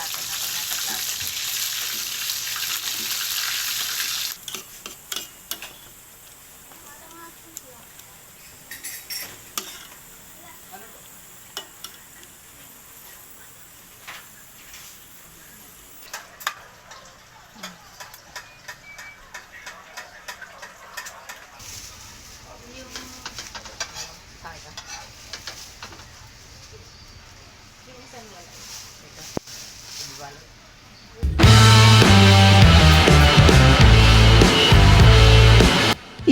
plato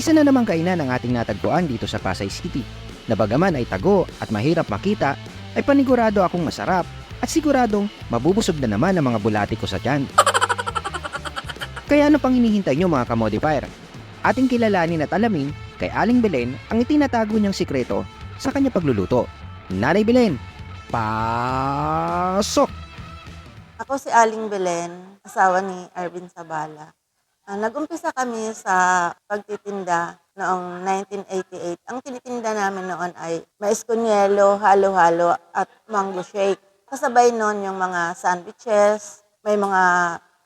Isa na namang kainan ang ating natagpuan dito sa Pasay City. Na bagaman ay tago at mahirap makita, ay panigurado akong masarap at siguradong mabubusog na naman ang mga bulati ko sa tiyan. Kaya ano pang hinihintay nyo mga kamodifier? Ating kilalanin at alamin kay Aling Belen ang itinatago niyang sikreto sa kanya pagluluto. Nanay Belen, pasok! Ako si Aling Belen, asawa ni Ervin Sabala. Ah, nag-umpisa kami sa pagtitinda noong 1988. Ang tinitinda namin noon ay mais con yelo, halo-halo at mango shake. Kasabay noon yung mga sandwiches, may mga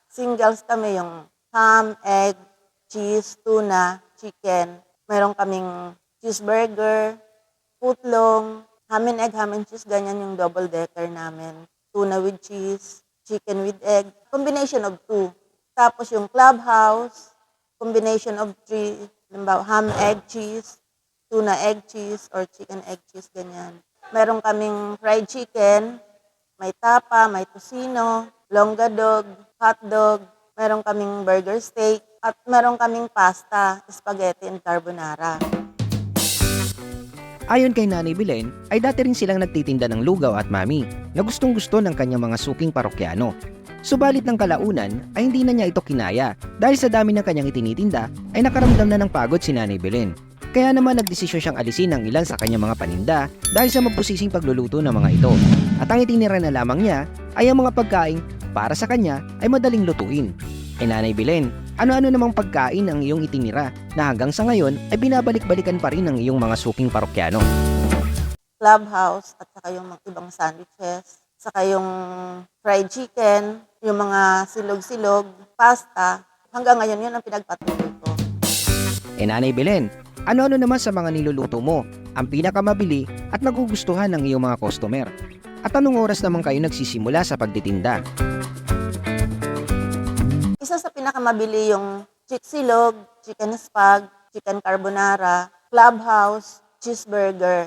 singles kami yung ham, egg, cheese, tuna, chicken. Meron kaming cheeseburger, footlong, ham and egg, ham and cheese, ganyan yung double decker namin. Tuna with cheese, chicken with egg, combination of two. Tapos yung clubhouse, combination of three, halimbawa ham, egg, cheese, tuna, egg, cheese, or chicken, egg, cheese, ganyan. Meron kaming fried chicken, may tapa, may tocino, longga dog, hot dog, meron kaming burger steak, at meron kaming pasta, spaghetti, and carbonara. Ayon kay Nanay Belen, ay dati rin silang nagtitinda ng lugaw at mami na gustong gusto ng kanyang mga suking parokyano. Subalit ng kalaunan ay hindi na niya ito kinaya dahil sa dami ng kanyang itinitinda ay nakaramdam na ng pagod si Nanay Belen. Kaya naman nagdesisyon siyang alisin ang ilan sa kanyang mga paninda dahil sa mabusising pagluluto ng mga ito. At ang itinira na lamang niya ay ang mga pagkain para sa kanya ay madaling lutuin. Eh Nanay Belen, ano-ano namang pagkain ang iyong itinira na hanggang sa ngayon ay binabalik-balikan pa rin ng iyong mga suking parokyano. clubhouse at saka yung mga ibang sandwiches, saka yung fried chicken, yung mga silog-silog, pasta. Hanggang ngayon yun ang pinagpatuloy ko. E Nanay Belen, ano-ano naman sa mga niluluto mo ang pinakamabili at nagugustuhan ng iyong mga customer? At anong oras naman kayo nagsisimula sa pagtitinda? Isa sa pinakamabili yung chick silog, chicken spag, chicken carbonara, clubhouse, cheeseburger,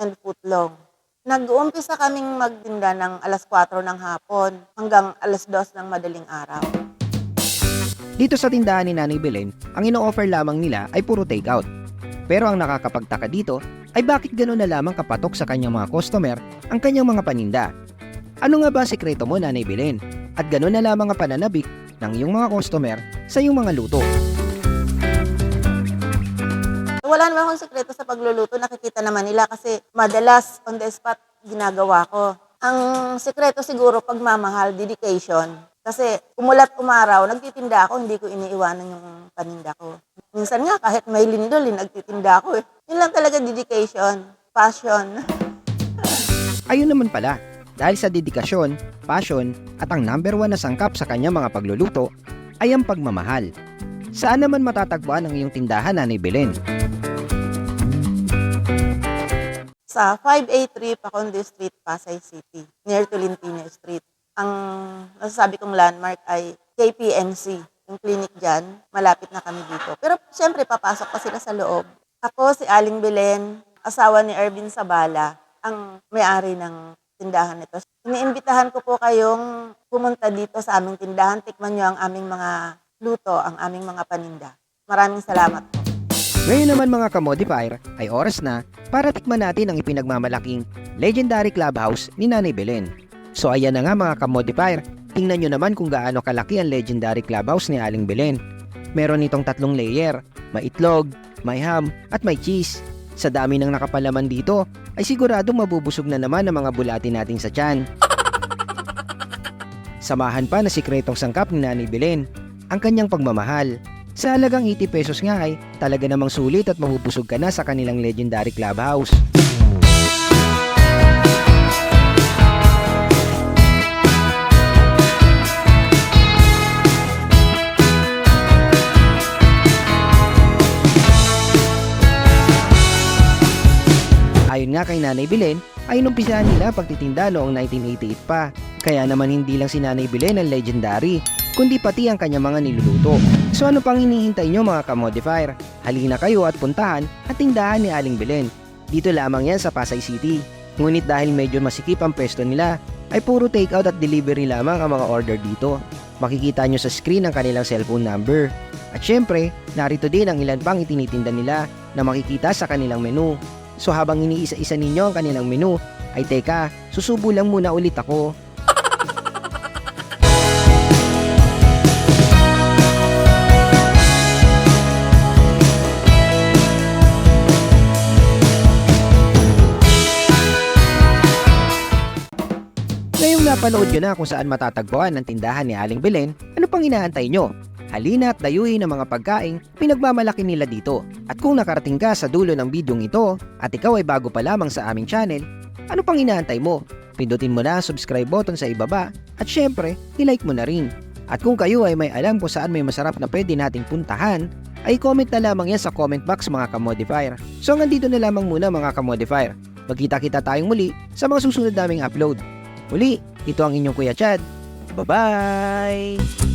and footlong. Nag-uumpisa kaming magtinda ng alas 4 ng hapon hanggang alas 2 ng madaling araw. Dito sa tindahan ni Nanay Belen, ang ino-offer lamang nila ay puro takeout. Pero ang nakakapagtaka dito ay bakit gano'n na lamang kapatok sa kanyang mga customer ang kanyang mga paninda. Ano nga ba ang sikreto mo, Nanay Belen? At gano'n na lamang ang pananabik ng iyong mga customer sa iyong mga luto. Wala naman akong sekreto sa pagluluto, nakikita naman nila kasi madalas on the spot ginagawa ko. Ang sekreto siguro pagmamahal, dedication. Kasi umulat umaraw, nagtitinda ako, hindi ko iniiwanan yung paninda ko. Minsan nga kahit may lindol, eh, nagtitinda ako eh. Yun lang talaga dedication, passion. Ayun naman pala, dahil sa dedikasyon, passion, at ang number one na sangkap sa kanyang mga pagluluto ay ang pagmamahal. Saan naman matatagpuan ang iyong tindahan, Nanay Belen? Sa 583 Pacondo Street, Pasay City, near to Lintino Street. Ang masasabi kong landmark ay KPNC, yung clinic dyan. Malapit na kami dito. Pero siyempre, papasok pa sila sa loob. Ako si Aling Belen, asawa ni Ervin Sabala, ang may-ari ng tindahan nito. Iniimbitahan ko po kayong pumunta dito sa aming tindahan. Tikman nyo ang aming mga luto, ang aming mga paninda. Maraming salamat po. Ngayon naman mga kamodifier ay oras na para tikman natin ang ipinagmamalaking legendary clubhouse ni Nanay Belen. So ayan na nga mga kamodifier, tingnan nyo naman kung gaano kalaki ang legendary clubhouse ni Aling Belen. Meron itong tatlong layer, may itlog, may ham, at may cheese. Sa dami ng nakapalaman dito, ay siguradong mabubusog na naman ang mga bulati natin sa tiyan. Samahan pa na sikretong sangkap ni Nanay Belen, ang kanyang pagmamahal. Sa halagang 80 pesos nga ay talaga namang sulit at mabubusog ka na sa kanilang legendary clubhouse. Ayon nga kay Nanay Bilen, ay inumpisahan nila pagtitinda noong 1988 pa. Kaya naman hindi lang si Nanay Bilen ang legendary, kundi pati ang kanyang mga niluluto. So ano pang hinihintay nyo mga kamodifier? Halina kayo at puntahan at tindahan ni Aling Belen. Dito lamang yan sa Pasay City. Ngunit dahil medyo masikip ang pwesto nila, ay puro takeout at delivery lamang ang mga order dito. Makikita nyo sa screen ang kanilang cellphone number. At syempre, narito din ang ilan pang itinitinda nila na makikita sa kanilang menu. So habang iniisa-isa ninyo ang kanilang menu, ay teka, susubo lang muna ulit ako. Napanood nyo na kung saan matatagpuan ang tindahan ni Aling Belen, ano pang inaantay nyo? Halina at dayuhin ang mga pagkain pinagmamalaki nila dito. At kung nakarating ka sa dulo ng bidyong ito at ikaw ay bago pa lamang sa aming channel, ano pang inaantay mo? Pindutin mo na ang subscribe button sa ibaba at syempre, ilike mo na rin. At kung kayo ay may alam kung saan may masarap na pwede nating puntahan, ay comment na lamang yan sa comment box mga kamodifier. So hanggang dito na lamang muna mga kamodifier. Magkita-kita tayong muli sa mga susunod naming upload. Muli, ito ang inyong Kuya Chad. Bye-bye!